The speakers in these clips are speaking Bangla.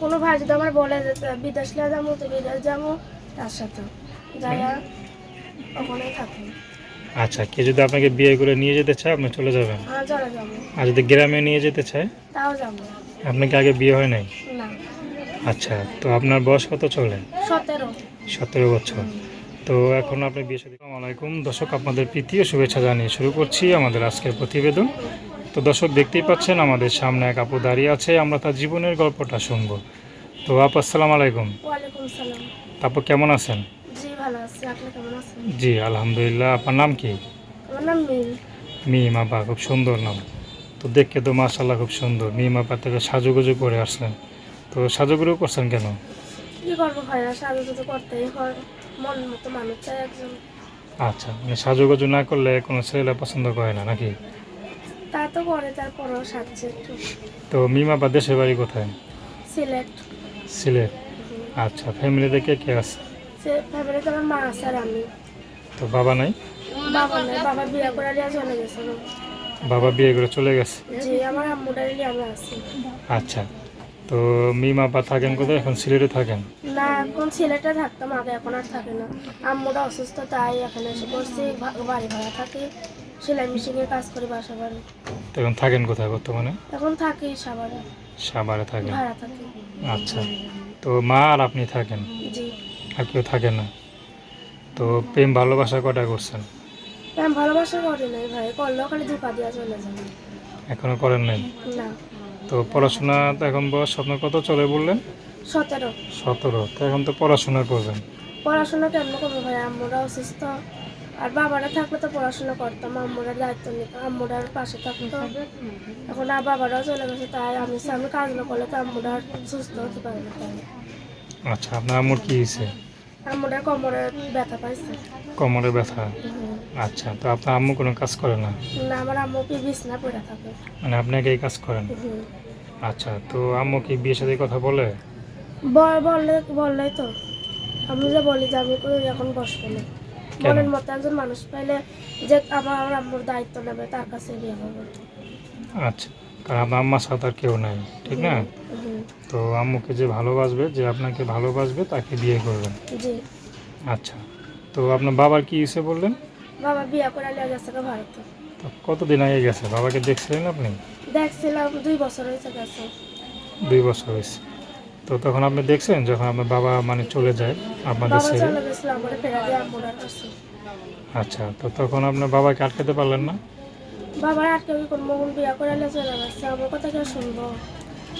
কোনো ভাই যদি আমার বলে বিদেশ লিয়ে যাব তো বিদেশ যাব? তার সাথে। যাইয়া ওখানেই থাকি আচ্ছা কে যদি আপনাকে বিয়ে করে নিয়ে যেতে চায় আপনি চলে যাবেন? আর আর যদি গ্রামে নিয়ে যেতে চায়? তাও যাব। আপনাকে আগে বিয়ে হয় নাই? না। আচ্ছা তো আপনার বয়স কত চলে? সতেরো। সতেরো বছর। তো এখন আপনি বিয়ে সাথে আলাইকুম। দর্শক আপনাদের প্রীতি ও শুভেচ্ছা জানিয়ে শুরু করছি আমাদের আজকের প্রতিবেদন। তো দর্শক দেখতেই পাচ্ছেন আমাদের সামনে এক আপু দাঁড়িয়ে আছে আমরা তার জীবনের গল্পটা শুনব। তো আপু আসসালামু আলাইকুম। আপু কেমন আছেন? জি আলহামদুলিল্লাহ। আপনার নাম কি? মিম। আপা খুব সুন্দর নাম। তো দেখতে তো মাশাল্লাহ খুব সুন্দর। মিম আপা থেকে সাজুগুজু করে আসলেন। তো সাজুগুজু করছেন কেন? কি করব ভাইয়া সাজু তো করতেই হয়। মন মতো মানুষ চাই একজন। আচ্ছা মানে সাজুগুজু না করলে কোনো ছেলে পছন্দ করে না নাকি? তা করে তারপরও সাজছে একটু। তো মিম আপা দেশের বাড়ি কোথায়? সিলেট। সিলেট। আচ্ছা ফ্যামিলিতে কে কে আছে? সে ফ্যামিলিতে আমার মা আছে আর আমি। তো বাবা নাই? বাবা নেই বাবা বিয়ে করে নিয়ে চলে গেছে বাবা বিয়ে করে চলে গেছে? জি আমার আম্মুটাই নিয়ে আমরা আছি। আচ্ছা তো মিম আপা থাকেন কোথায়? এখন সিলেটে থাকেন? না এখন সিলেটে থাকতাম আগে এখন আর থাকে না। আম্মুটা অসুস্থ তাই এখানে এসে ভা- বাড়ি ভাড়া থাকি। সেলাই মেশিনের কাজ করি বাসা বাড়ি এখন থাকেন কোথায় বর্তমানে? এখন থাকি সাবারে সাভারে থাকেন? ভাড়া থাকি। আচ্ছা। তো মা আর আপনি থাকেন? জি। আর কেউ থাকে না? তো প্রেম ভালোবাসা কটা করছেন? আমি ভালোবাসা করি নাই ভাই করলেও খালি ধোকা দিয়া চলে যাবে এখনও করেন নাই? না। তো পড়াশোনা তো এখন বয়স আপনার কত চলে বললেন? সতেরো। সতেরো। তো এখন তো পড়াশোনা করবেন। পড়াশোনা কেমন করব ভাই? আম্মুরা অসুস্থ। আর বাবারা থাকলে তো পড়াশোনা করতাম আম্মুরা দায়িত্ব নিত আম্মুরার পাশে থাকতো। এখন আর বাবারাও চলে গেছে তাই আমি আমি কাজ না করলে তো আম্মুরা সুস্থ হতে পারে না তাই। আচ্ছা আপনার আম্মুর কি হয়েছে? আম্মুরা কোমরে ব্যথা পাইছে। কোমরে ব্যথা? আচ্ছা তো আপনার আম্মু কোনো কাজ করে না? না আমার আম্মু কি বিছনা পড়ে থাকে। মানে আপনাকে এই কাজ করেন? আচ্ছা তো আম্মু কি বিয়ের সাথে কথা বলে? বল- বললে বললেই তো। আমি যে বলি যে আমি এখন বসবো না? মনের মতো একজন মানুষ পাইলে যে আমার আমার আম্মুর দায়িত্ব নেবে তার কাছে বিয়ে হবে আচ্ছা কারণ আপনার আম্মা সাথে আর কেউ নাই ঠিক না? তো আম্মুকে যে ভালোবাসবে যে আপনাকে ভালোবাসবে তাকে বিয়ে করবেন? জি। আচ্ছা তো আপনার বাবার কি ইসে বললেন? বাবা বিয়ে করে নিয়ে গেছে ভারতে। কতদিন আগে গেছে? বাবাকে দেখছিলেন আপনি? দেখছিলাম দুই বছর হয়েছে গেছে। দুই বছর হয়েছে। তো তখন আপনি দেখছেন যখন আপনার বাবা মানে চলে যায় আপনাদের ছেড়ে? কাছে আচ্ছা তো তখন আপনার বাবাকে আটকাতে পারলেন না? আটকে মন করে চলে গেছে আমার কথা কে শুনব?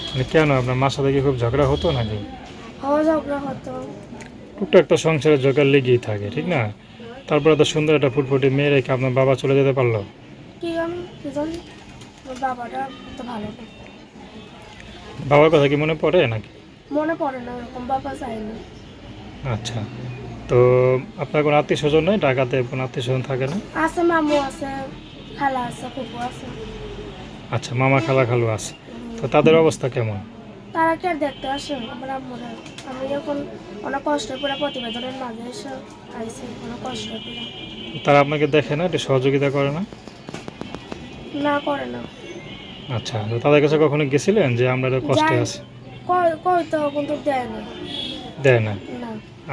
মানে কেন আপনার মার সাথে কি খুব ঝগড়া হতো নাকি? হওয়া ঝগড়া হতো। টুকটাক তো সংসারে ঝগড়া লেগেই থাকে ঠিক না? তারপরে তো সুন্দর একটা ফুটফুটি মেয়ে রেখে আপনার বাবা চলে যেতে পারল। কি আমি কি জানি বাবাটা তো ভালো বাবার কথা কি মনে পড়ে নাকি? মনে পড়ে না ওরকম বাবা চাইনি আচ্ছা। তো আপনার কোনো আত্মীয় স্বজন নেই? ঢাকাতে কোনো আত্মীয় স্বজন থাকে না? আছে মামু আছে খালা আছে ফুপু আছে। আচ্ছা মামা খালা খালু আছে। তো তাদের অবস্থা কেমন? তারা কি আর দেখতে আসে? আমার আম্মুরা আমি যখন অনেক কষ্ট করে প্রতিবেদনের মাঝে এসে আইসি অনেক কষ্ট করে। তারা আপনাকে দেখে না? একটু সহযোগিতা করে না? না করে না। আচ্ছা তো তাদের কাছে কখনো গেছিলেন যে আমরা কষ্টে আছি? কই তো কিন্তু দেয় না। দেয় না?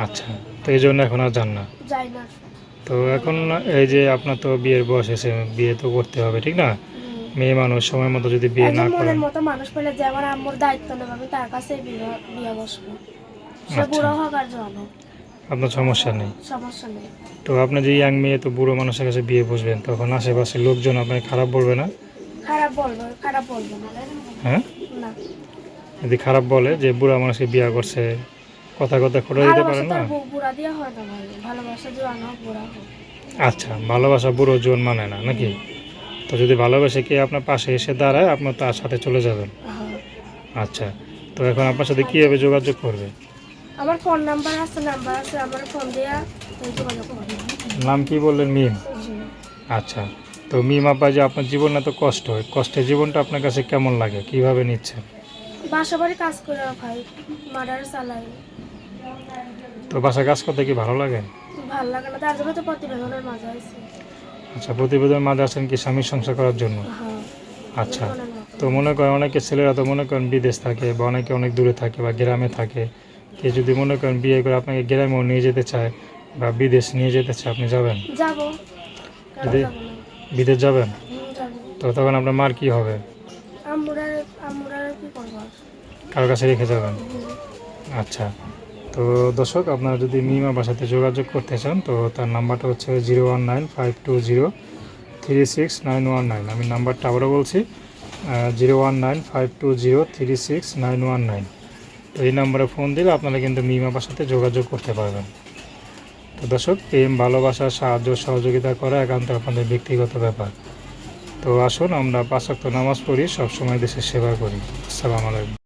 আচ্ছা তো এই জন্য এখন আর যান না? যাই না। তো এখন এই যে আপনার তো বিয়ের বয়স এসে বিয়ে তো করতে হবে ঠিক না? মেয়ে মানুষ সময় মতো যদি বিয়ে না মনের মতো মানুষ পেলে যে আমার আম্মুর দায়িত্ব নেবে আমি তার কাছে বিয়ে বিয়ে বসবো। সে আচ্ছা। বুড়ো হোক আর আপনার সমস্যা নেই? সমস্যা নেই। তো আপনি যে ইয়াং মেয়ে তো বুড়ো মানুষের কাছে বিয়ে বসবেন তখন আশেপাশে লোকজন আপনাকে খারাপ বলবে না? খারাপ বলব খারাপ বলব না। হ্যাঁ? না। যদি খারাপ বলে যে বুড়া মানুষকে বিয়ে করছে কথা কথা খোটা দিতে পারে না? আচ্ছা ভালোবাসা বুড়ো জোন মানে না নাকি? তো যদি ভালোবাসে কে আপনার পাশে এসে দাঁড়ায় আপনার তার সাথে চলে যাবেন। হ্যাঁ। আচ্ছা তো এখন আপনার সাথে কীভাবে যোগাযোগ করবে? আমার ফোন নাম্বার আছে নাম্বার আছে আমার ফোন দিয়া নাম কি বললেন মিম? আচ্ছা তো মিম আপা যে আপনার জীবন এত কষ্ট হয় কষ্টের জীবনটা আপনার কাছে কেমন লাগে? কীভাবে নিচ্ছেন? বাসা বাড়ি কাজ করে ভাই মার্ডার চালাই। তো বাসা কাজ করতে কি ভালো লাগে? ভালো লাগে না তার জন্য তো প্রতিবেদনের মাঝে আছে আচ্ছা প্রতিবেদন মাঝে আছেন কি স্বামীর সংসার করার জন্য? হ্যাঁ আচ্ছা তো মনে করেন অনেকে ছেলেরা তো মনে করেন বিদেশ থাকে বা অনেকে অনেক দূরে থাকে বা গ্রামে থাকে। কে যদি মনে করেন বিয়ে করে আপনাকে গ্রামেও নিয়ে যেতে চায় বা বিদেশ নিয়ে যেতে চায় আপনি যাবেন? যাব। বিদেশ যাবেন? তো তখন আপনার মার কি হবে? আম্মুরা আম্মুরা কি করব? আর? কাছে রেখে যাবেন? আচ্ছা। তো দর্শক, আপনারা যদি মিমা বাসাতে যোগাযোগ করতে চান, তো তার নাম্বারটা হচ্ছে zero one nine five two zero three six nine one nine. আমি নাম্বারটা আবারও বলছি zero one nine five two zero three six nine one nine. তো এই নাম্বারে ফোন দিলে আপনারা কিন্তু মিমা বাসাতে যোগাযোগ করতে পারবেন। তো দর্শক, প্রেম, ভালোবাসা, সাহায্য, সহযোগিতা করা একান্ত আপনাদের ব্যক্তিগত ব্যাপার। তো আসুন আমরা পাঁচাক্ত নামাজ পড়ি সবসময় দেশের সেবা করি। আসসালামু আলাইকুম।